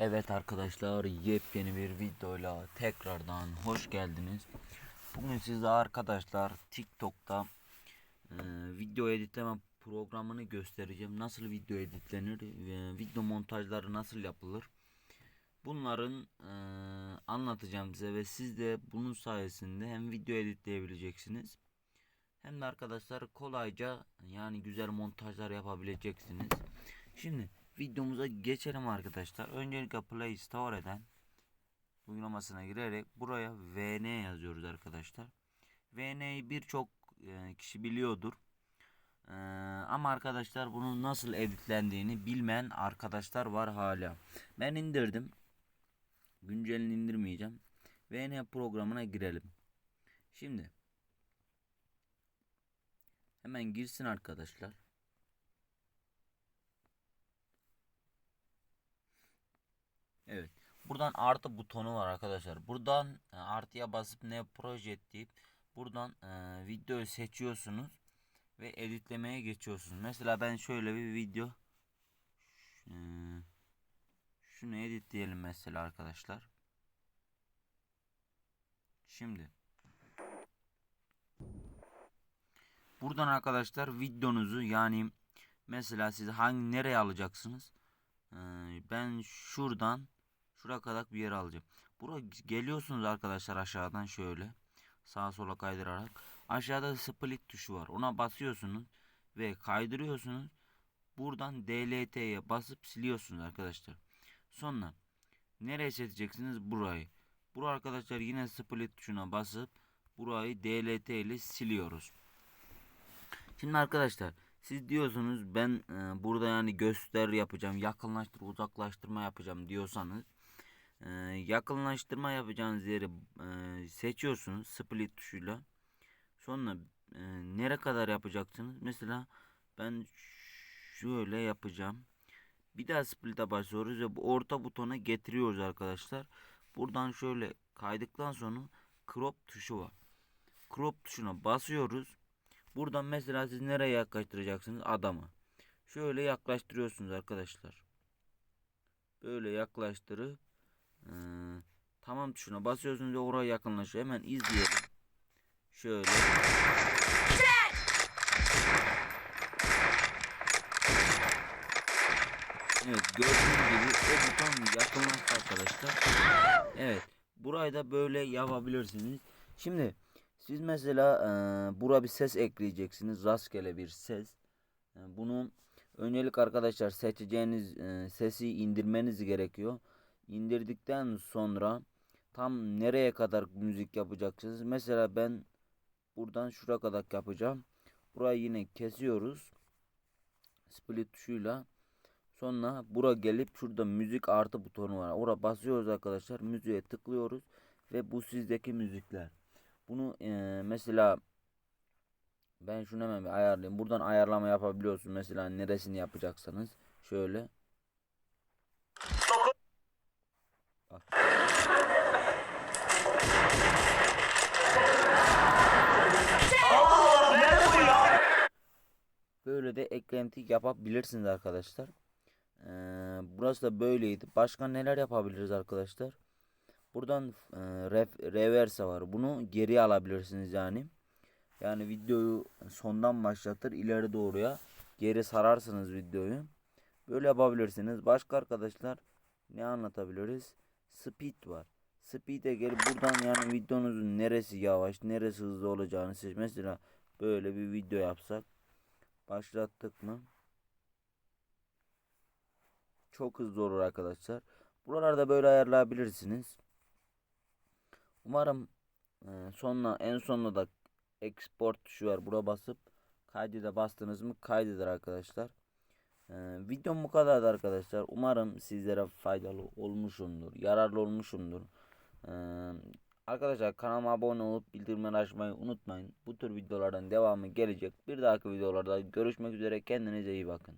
Evet arkadaşlar yepyeni bir videoyla tekrardan hoş geldiniz. Bugün size arkadaşlar TikTok'ta e, video editleme programını göstereceğim. Nasıl video editlenir, ve video montajları nasıl yapılır. Bunların e, anlatacağım size ve siz de bunun sayesinde hem video editleyebileceksiniz. Hem de arkadaşlar kolayca yani güzel montajlar yapabileceksiniz. Şimdi videomuza geçelim arkadaşlar. Öncelikle Play Store'den uygulamasına girerek buraya VN yazıyoruz arkadaşlar. VN'yi birçok e, kişi biliyordur. E, ama arkadaşlar bunun nasıl editlendiğini bilmeyen arkadaşlar var hala. Ben indirdim. Güncelini indirmeyeceğim. VN programına girelim. Şimdi hemen girsin arkadaşlar. Evet. Buradan artı butonu var arkadaşlar. Buradan e, artıya basıp ne proje deyip buradan e, videoyu seçiyorsunuz ve editlemeye geçiyorsunuz. Mesela ben şöyle bir video e, şunu editleyelim mesela arkadaşlar. Şimdi buradan arkadaşlar videonuzu yani mesela siz hangi nereye alacaksınız? Ee, ben şuradan şuraya kadar bir yer alacağım. Buraya geliyorsunuz arkadaşlar aşağıdan şöyle sağa sola kaydırarak aşağıda split tuşu var. Ona basıyorsunuz ve kaydırıyorsunuz. Buradan DLT'ye basıp siliyorsunuz arkadaşlar. Sonra nereye seçeceksiniz? Burayı. Bu arkadaşlar yine split tuşuna basıp burayı DLT ile siliyoruz. Şimdi arkadaşlar siz diyorsunuz ben e, burada yani göster yapacağım, yakınlaştır, uzaklaştırma yapacağım diyorsanız e, yakınlaştırma yapacağınız yeri e, seçiyorsunuz split tuşuyla. Sonra e, nere kadar yapacaksınız? Mesela ben şöyle yapacağım. Bir daha split'e basıyoruz ve bu orta butona getiriyoruz arkadaşlar. Buradan şöyle kaydıktan sonra crop tuşu var. Crop tuşuna basıyoruz. Buradan mesela siz nereye yaklaştıracaksınız? Adamı. Şöyle yaklaştırıyorsunuz arkadaşlar. Böyle yaklaştırıp e, tamam tuşuna basıyorsunuz ve oraya yakınlaşıyor. Hemen izleyelim. Şöyle. Evet gördüğünüz gibi o buton yakınlaştı arkadaşlar. Evet. Burayı da böyle yapabilirsiniz. Şimdi siz mesela e, bura bir ses ekleyeceksiniz. Rastgele bir ses. E, bunu öncelik arkadaşlar seçeceğiniz e, sesi indirmeniz gerekiyor. İndirdikten sonra tam nereye kadar müzik yapacaksınız? Mesela ben buradan şuraya kadar yapacağım. Burayı yine kesiyoruz. Split tuşuyla. Sonra bura gelip şurada müzik artı butonu var. Oraya basıyoruz arkadaşlar. Müziğe tıklıyoruz. Ve bu sizdeki müzikler. Bunu e, mesela ben şunu hemen bir ayarlayayım. Buradan ayarlama yapabiliyorsun. Mesela neresini yapacaksanız. Şöyle. Bak. Böyle de eklenti yapabilirsiniz arkadaşlar. Ee, burası da böyleydi. Başka neler yapabiliriz arkadaşlar? Buradan e, reverse var. Bunu geri alabilirsiniz yani. Yani videoyu sondan başlatır ileri doğruya geri sararsınız videoyu. Böyle yapabilirsiniz. Başka arkadaşlar ne anlatabiliriz? Speed var. Speed'e geri buradan yani videonuzun neresi yavaş, neresi hızlı olacağını seç. Mesela böyle bir video yapsak. Başlattık mı? Çok hızlı olur arkadaşlar. Buralarda böyle ayarlayabilirsiniz. Umarım e, sonuna en sonunda da export tuşu var. Bura basıp kaydede bastınız mı kaydeder arkadaşlar. E, videom bu kadardı arkadaşlar. Umarım sizlere faydalı olmuşumdur. Yararlı olmuşumdur. E, arkadaşlar kanalıma abone olup bildirimleri açmayı unutmayın. Bu tür videolardan devamı gelecek. Bir dahaki videolarda görüşmek üzere. Kendinize iyi bakın.